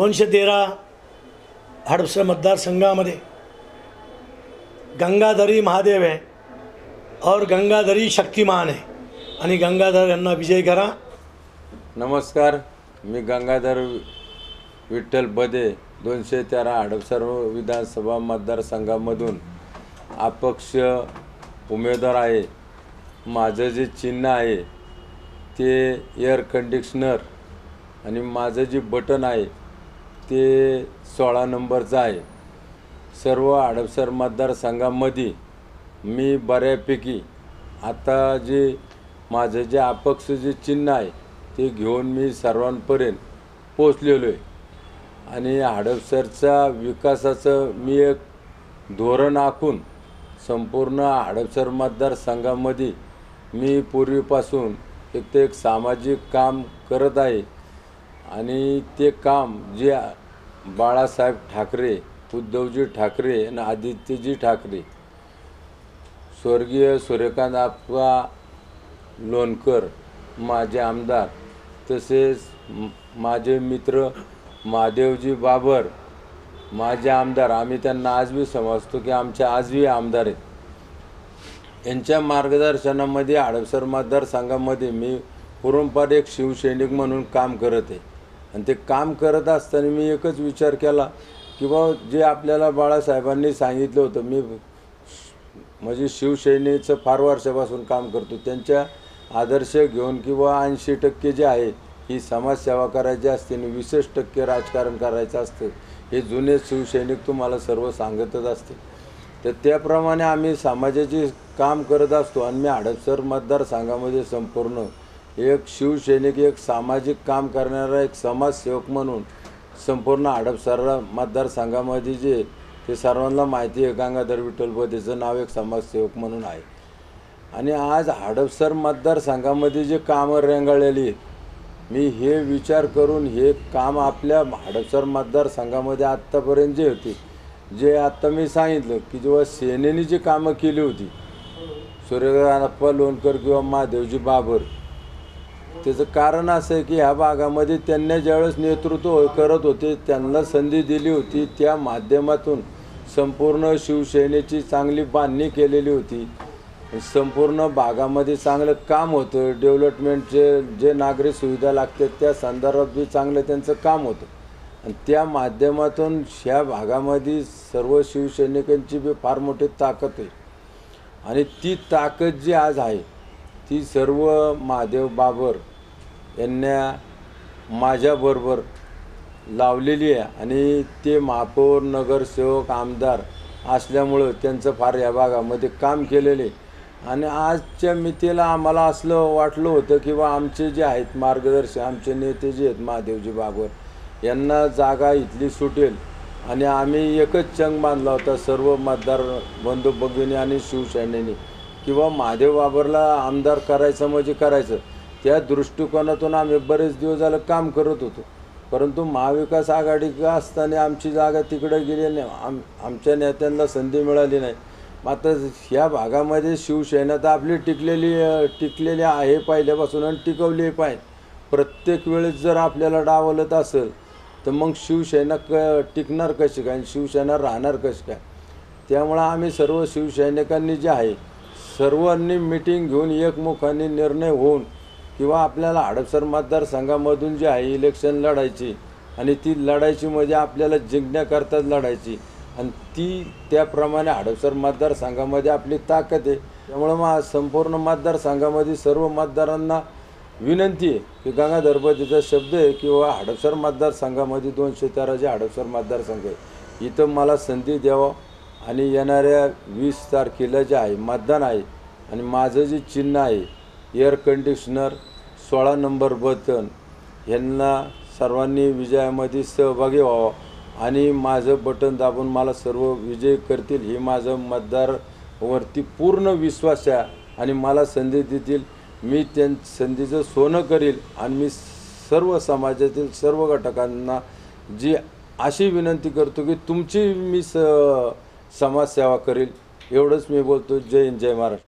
दोनशे तेरा हडपसर मतदारसंघामध्ये गंगाधरी महादेव आहे और गंगाधरी शक्तिमान आहे. आणि गंगाधर यांना विजय करा. नमस्कार मी गंगाधर विठ्ठल बदे दोनशे तेरा हडपसर विधानसभा मतदारसंघामधून अपक्ष उमेदवार आहे. माझं जे चिन्ह आहे ते एअर कंडिशनर आणि माझं जे बटन आहे ते सोळा नंबरचं आहे. सर्व हडपसर मतदारसंघामध्ये मी बऱ्यापैकी आता जे माझं जे अपक्ष जे चिन्ह आहे ते घेऊन मी सर्वांपर्यंत पोचलेलो आहे. आणि हडपसरचा विकासाचं मी एक धोरण आखून संपूर्ण हडपसर मतदारसंघामध्ये मी पूर्वीपासून एक ते एक सामाजिक काम करत आहे. आणि ते काम जे बाळासाहेब ठाकरे उद्धवजी ठाकरे आणि आदित्यजी ठाकरे स्वर्गीय सूर्यकांत आप्पा लोणकर माझे आमदार तसेच माझे मित्र महादेवजी बाबर माझे आमदार आम्ही त्यांना आजबी समजतो की आमचे आजबी आमदार आहेत. यांच्या मार्गदर्शनामध्ये हडपसर मतदारसंघामध्ये मी पूर्वपार एक शिवसैनिक म्हणून काम करत आहे. आणि ते काम करत असताना मी एकच विचार केला की बा जे आपल्याला बाळासाहेबांनी सांगितलं होतं मी म्हणजे शिवसेनेचं फार वर्षापासून काम करतो त्यांच्या आदर्श घेऊन किंवा ऐंशी टक्के जे आहे ही समाजसेवा करायची असते आणि वीसच टक्के राजकारण करायचं असतं हे जुने शिवसैनिक तुम्हाला सर्व सांगतच असते तर त्याप्रमाणे आम्ही समाजाचे काम करत असतो आणि मी हडपसर मतदारसंघामध्ये संपूर्ण एक शिवसैनिक एक सामाजिक काम करणारा एक समाजसेवक म्हणून संपूर्ण हडपसर मतदारसंघामध्ये जे ते सर्वांना माहिती आहे. गंगाधर विठ्ठल नाव एक समाजसेवक म्हणून आहे. आणि आज हडपसर मतदारसंघामध्ये जे कामं रेंगाळलेली आहेत मी हे विचार करून हे काम आपल्या हडपसर मतदारसंघामध्ये आत्तापर्यंत जे होते जे आत्ता मी सांगितलं की जेव्हा सेनेने जी कामं केली होती सूर्यकांतप्पा लोणकर किंवा महादेवजी बाबर त्याचं कारण असं आहे की ह्या भागामध्ये त्यांनी ज्यावेळेस नेतृत्व करत होते त्यांना संधी दिली होती. त्या माध्यमातून संपूर्ण शिवसेनेची चांगली बांधणी केलेली होती. संपूर्ण भागामध्ये चांगलं काम होतं. डेव्हलपमेंटचे जे नागरिक सुविधा लागतात त्या संदर्भात बी चांगलं त्यांचं काम होतं. आणि त्या माध्यमातून ह्या भागामध्ये सर्व शिवसैनिकांची बी फार मोठी ताकद आहे. आणि ती ताकद जी आज आहे ती सर्व महादेव बाबर यांना माझ्याबरोबर लावलेली आहे. आणि ते महापौर नगरसेवक आमदार असल्यामुळं त्यांचं फार या भागामध्ये काम केलेले आणि आजच्या मितीला आम्हाला असलं वाटलं होतं की बा आमचे जे आहेत मार्गदर्शक आमचे नेते जे आहेत महादेवजी बाबर यांना जागा इथली सुटेल. आणि आम्ही एकच चंग बांधला होता सर्व मतदार बंधू भगिनी आणि शिवसेनेने. किंवा महादेव बाबरला आमदार करायचं म्हणजे करायचं त्या दृष्टिकोनातून आम्ही बरेच दिवस झालं काम करत होतो. परंतु महाविकास आघाडी असताना आमची जागा तिकडे गेली नाही आम आमच्या नेत्यांना संधी मिळाली नाही. मात्र ह्या भागामध्ये शिवसेना तर आपली टिकलेली टिकलेली आहे पहिल्यापासून आणि टिकवली पाहिजे प्रत्येक वेळेस जर आपल्याला डावलत असेल तर मग शिवसेना क टिकणार कशी काय? आणि शिवसेना राहणार कशी काय? त्यामुळं आम्ही सर्व शिवसैनिकांनी जे आहे सर्वांनी मिटिंग घेऊन एकमुखाने निर्णय होऊन किंवा आपल्याला हडपसर मतदारसंघामधून जी आहे इलेक्शन लढायची आणि ती लढायची म्हणजे आपल्याला जिंकण्याकरताच लढायची. आणि ती त्याप्रमाणे हडपसर मतदारसंघामध्ये आपली ताकद आहे. त्यामुळं मग संपूर्ण मतदारसंघामध्ये सर्व मतदारांना विनंती आहे की गंगाधरपतीचा शब्द आहे किंवा हडपसर मतदारसंघामध्ये दोनशे तेराचे हडपसर मतदारसंघ आहे. इथं मला संधी द्यावं. आणि येणाऱ्या वीस तारखेला जे आहे मतदान आहे आणि माझं जे चिन्ह आहे एअर कंडिशनर सोळा नंबर बटन ह्यांना सर्वांनी विजयामध्ये सहभागी व्हावं आणि माझं बटन दाबून मला सर्व विजय करतील हे माझं मतदारवरती पूर्ण विश्वास आहे आणि मला संधी देतील. मी त्यां संधीचं सोनं करील आणि मी सर्व समाजातील सर्व घटकांना जी अशी विनंती करतो की तुमची मी स समाजसेवा करील एवढंच मी बोलतो. जय हिंद जय महाराष्ट्र.